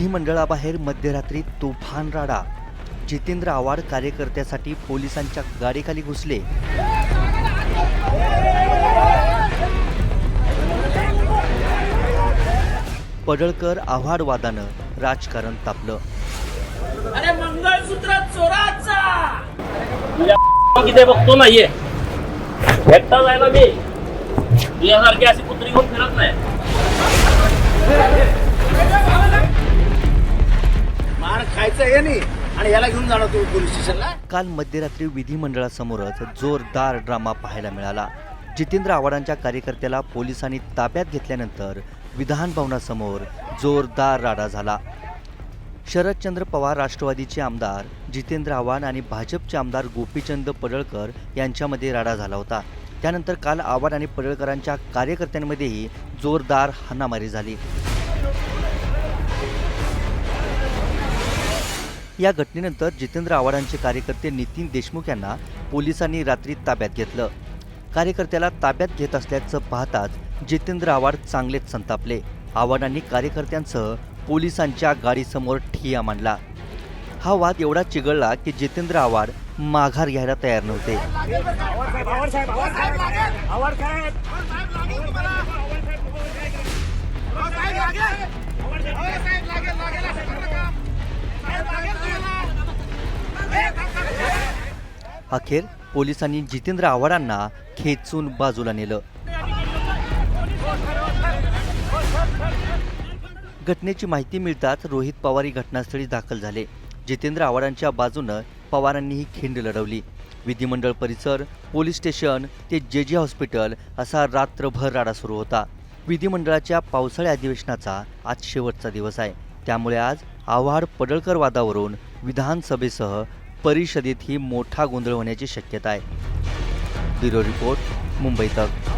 विधिमंडळाबाहेर मध्यरात्री तुफान राडा. जितेंद्र आव्हाड कार्यकर्त्यासाठी पोलिसांच्या गाडीखाली घुसले. पडळकर आव्हाड वादानं राजकारण तापलं. अरे मंगळसूत्र चोराचा! किती बघतो नाहीये. एकटा जायला मी. तुझ्यासारखी अशी कुत्री घेऊन फिरत नाही. आणि याला घेऊन जाणार पोलीस स्टेशनला. काल मध्यरात्री विधिमंडळासमोरच जोरदार ड्रामा पाहायला मिळाला. जितेंद्र आव्हाडांच्या कार्यकर्त्याला पोलिसांनी ताब्यात घेतल्यानंतर विधान भवनासमोर जोरदार राडा झाला. शरदचंद्र पवार राष्ट्रवादीचे आमदार जितेंद्र आव्हाड आणि भाजपचे आमदार गोपीचंद पडळकर यांच्यामध्ये राडा झाला होता. त्यानंतर काल आव्हाड आणि पडळकरांच्या कार्यकर्त्यांमध्येही जोरदार हाणामारी झाली. या घटनेनंतर जितेंद्र आव्हाडांचे कार्यकर्ते नितीन देशमुख यांना पोलिसांनी रात्री ताब्यात घेतलं. कार्यकर्त्याला ताब्यात घेत असल्याचं पाहताच जितेंद्र आव्हाड चांगलेच संतापले. आव्हाडांनी कार्यकर्त्यांसह पोलिसांच्या गाडीसमोर ठिया मांडला. हा वाद एवढा चिघळला की जितेंद्र आव्हाड माघार घ्यायला तयार नव्हते. अखेर पोलिसांनी जितेंद्र आव्हाडांना खेचून बाजूला नेलं. घटनेची माहिती मिळताच रोहित पवार घटनास्थळी दाखल झाले. जितेंद्र आव्हाडांच्या बाजूनं पवारांनी ही खिंड लढवली. विधिमंडळ परिसर पोलीस स्टेशन ते जे जे हॉस्पिटल असा रात्रभर राडा सुरू होता. विधिमंडळाच्या पावसाळी अधिवेशनाचा आज शेवटचा दिवस आहे. त्यामुळे आज आव्हाड पडळकर वादावरून विधानसभेसह परिषदेतही मोठा गोंधळ होण्याची शक्यता आहे. ब्युरो रिपोर्ट मुंबई तक.